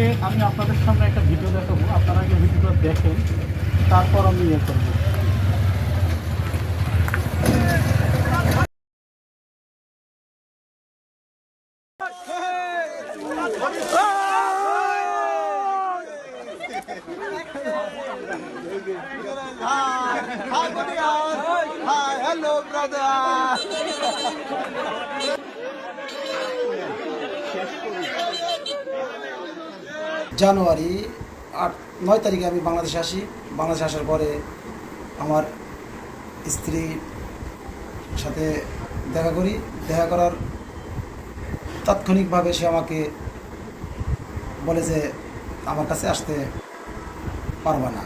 আজকে আমি আপনাদের সামনে একটা ভিডিও দেখাবো আপনারা আগে ভিডিওটা দেখেন তারপর আমি ইয়ে করব Hi. Hi, hello, brother. জানুয়ারি আট, নয় তারিখে আমি বাংলাদেশে আসি। বাংলাদেশে আসার পরে আমার স্ত্রী সাথে দেখা করি। দেখা করার তাৎক্ষণিকভাবে সে আমাকে বলে যে, আমার কাছে আসতে পারবে না।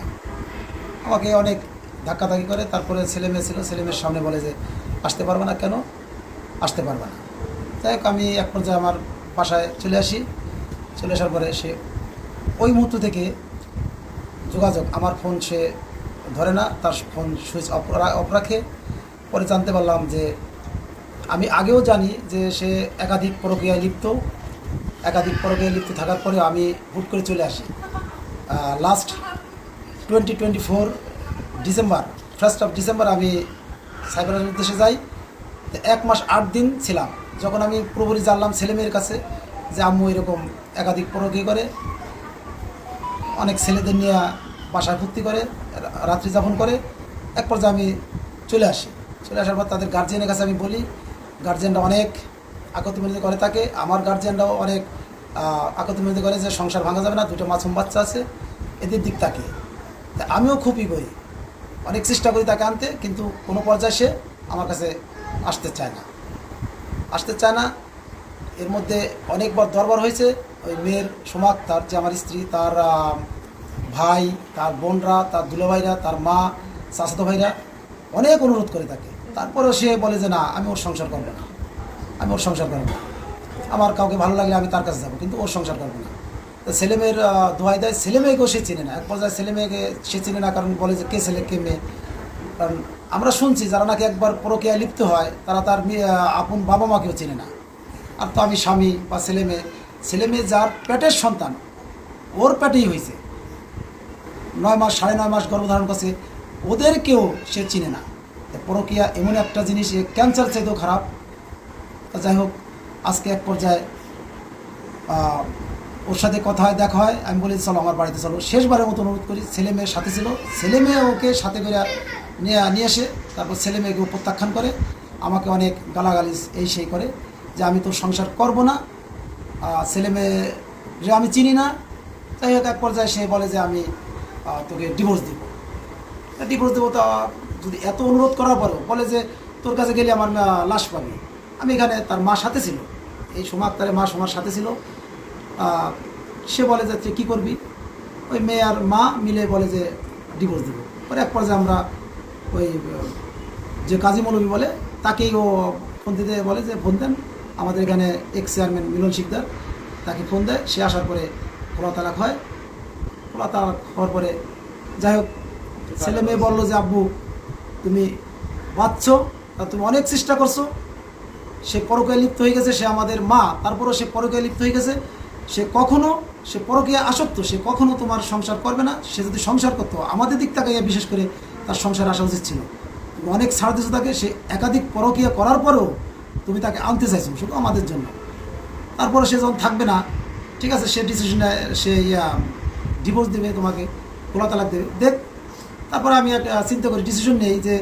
আমাকে অনেক ধাক্কাধাক্কি করে। তারপরে ছেলে মেয়ে ছিল, ছেলে মেয়ের সামনে বলে যে, আসতে পারবে না কেন? আসতে পারবে না। যাই হোক, আমি এক পর্যায়ে আমার বাসায় চলে আসি। চলে আসার পরে সে ওই মুহূর্ত থেকে যোগাযোগ, আমার ফোন সে ধরে না, তার ফোন সুইচ অফ রাখে। পরে জানতে পারলাম যে আমি আগেও জানি যে সে একাধিক প্রক্রিয়ায় লিপ্ত। একাধিক প্রক্রিয়ায় লিপ্ত থাকার পরে আমি হুট করে চলে আসি। Last twenty twenty four December first of December আমি সাইবারের উদ্দেশ্যে যাই। এক মাস আট দিন ছিলাম। যখন আমি পুরোপুরি জানলাম ছেলেমেয়ের কাছে যে আম্মু এরকম একাধিক প্রক্রিয়া করে অনেক ছেলেদের নিয়ে বাসায় ভর্তি করে, রাত্রি যাপন করে, এক পর্যায়ে আমি চলে আসি। চলে আসার পর তাদের গার্জিয়ানের কাছে আমি বলি গার্জিয়ানরা অনেক আকতিমিনতি করে থাকে। আমার গার্জিয়ানরাও অনেক আকতিমিনতি করে যে সংসার ভাঙা যাবে না, দুটো মাছুম বাচ্চা আছে, এদের দিক তাকে। তা আমিও খুবই করি অনেক চেষ্টা করি তাকে আনতে, কিন্তু কোনো পর্যায়ে সে আমার কাছে আসতে চায় না। আসতে চায় না। এর মধ্যে অনেকবার দরবার হয়েছে। ওই মেয়ের সোমাক তার যে আমার স্ত্রী তার ভাই তার বোনরা তার দুলাভাইরা তার মা চাচাতো ভাইরা অনেক অনুরোধ করে থাকে। তারপরেও সে বলে যে না আমি ওর সংসার করব না। আমি ওর সংসার করব না। আমার কাউকে ভালো লাগলে আমি তার কাছে যাব কিন্তু ওর সংসার করব না। তো ছেলে মেয়ের আহ, দোহাই দেয়। ছেলে মেয়েকেও সে চেনে না। এক পর্যায়ে ছেলে মেয়েকে সে চেনে না কারণ বলে যে কে ছেলে কে মেয়ে? কারণ আমরা শুনছি যারা নাকি একবার প্রক্রিয়ায় লিপ্ত হয় তারা তার আপন বাবা মাকেও চেনে না। আর তো আমি স্বামী বা ছেলে মেয়ে ছেলে মেয়ে যার পেটের সন্তান, ওর পেটেই হয়েছে। নয় মাস, সাড়ে নয় মাস গর্ভধারণ করছে, ওদেরকেও সে চিনে না। পরকীয়া এমন একটা জিনিস ক্যান্সার চাইতেও খারাপ। যাই হোক, আজকে এক পর্যায়ে ওর সাথে কথা হয়, দেখা হয়। আমি বলি, চলো আমার বাড়িতে চলো। শেষবারের মতো অনুরোধ করি, ছেলে মেয়ের সাথে ছিল। ছেলে মেয়ে ওকে সাথে করে নিয়ে নিয়ে এসে, তারপর ছেলে মেয়েকে প্রত্যাখ্যান করে, আমাকে অনেক গালাগালি এই সেই করে, যে আমি তোর সংসার করব না। ছেলে মেয়ে আমি চিনি না যাই হোক এক পর্যায়ে সে বলে যে আমি তোকে ডিভোর্স দিব। ডিভোর্স দেবো তা যদি এত অনুরোধ করার পরেও বলে যে তোর কাছে গেলে আমার লাশ পাবি। আমি এখানে তার মা সাথে ছিল। এই সোমা আক্তারের মা সোমার সাথে ছিল। সে বলে যে তুই কী করবি? ওই মেয়ে আর মা মিলে বলে যে ডিভোর্স দেবো। পরে এক পর্যায়ে আমরা ওই যে কাজী মৌলবী বলে, তাকেই ও ফোন দিতে বলে যে, ফোন দেন। আমাদের এখানে এক্স চেয়ারম্যান মিলন শিকদার, তাকে ফোন দেয়, সে আসার পরে খোলা তালাক হয়। খোলা তালাক হওয়ার পরে যাই হোক, ছেলে মেয়ে বলল যে, আব্বু, তুমি বাঁচছ, তা তুমি অনেক চেষ্টা করছ। সে পরকীয়া লিপ্ত হয়ে গেছে, সে আমাদের মা, তারপরও সে পরকীয়া লিপ্ত হয়ে গেছে। সে কখনো, সে পরকীয়া আসক্ত, সে কখনো তোমার সংসার করবে না। সে যদি সংসার করতো, আমাদের দিক থেকে বিশেষ করে তার সংসার আসা উচিত ছিল। অনেক ছাড় দিছো তাকে, সে একাধিক পরকীয়া করার পরেও তুমি তাকে আনতে চাইছো শুধু আমাদের জন্য। তারপরে সে যখন থাকবে না, ঠিক আছে, সে ডিসিশন সে ইয়া ডিভোর্স দেবে তোমাকে, খোলা তালাক দেবে। দেখ, তারপরে আমি একটা চিন্তা করি ডিসিশন নেই যে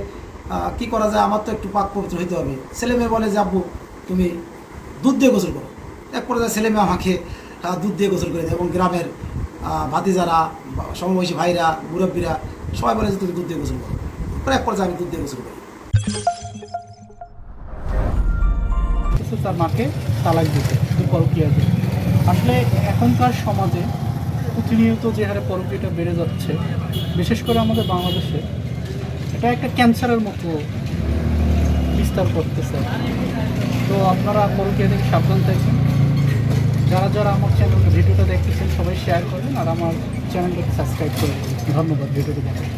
কি করা যায়, আমার তো একটু পাক পবিত্র হইতে হবে। ছেলে মেয়ে বলে যে, আব্বু, তুমি দুধ দিয়ে গোসল করো। এক পর্যায়ে ছেলে মেয়ে আমাকে দুধ দিয়ে গোসল করে দেয় এবং গ্রামের ভাতিজারা, সমবয়সী ভাইরা, মুরব্বীরা সবাই বলে যে, তুমি দুধ দিয়ে গোসল করো। এক পর্যায়ে আমি দুধ দিয়ে গোসল করি। কিছু তার মাকে তালাক দিতে পরকিয়া দিয়ে। আসলে এখনকার সমাজে প্রতিনিয়ত যে হারে পরকিয়াটা বেড়ে যাচ্ছে, বিশেষ করে আমাদের বাংলাদেশে, এটা একটা ক্যান্সারের মতো বিস্তার করতেছে। তো আপনারা পরকিয়া থেকে সাবধান থাকবেন। যারা যারা আমার চ্যানেল ভিডিওটা দেখতেছেন, সবাই শেয়ার করবেন আর আমার চ্যানেলটাকে সাবস্ক্রাইব করে ধন্যবাদ, ভিডিওটি দেখার।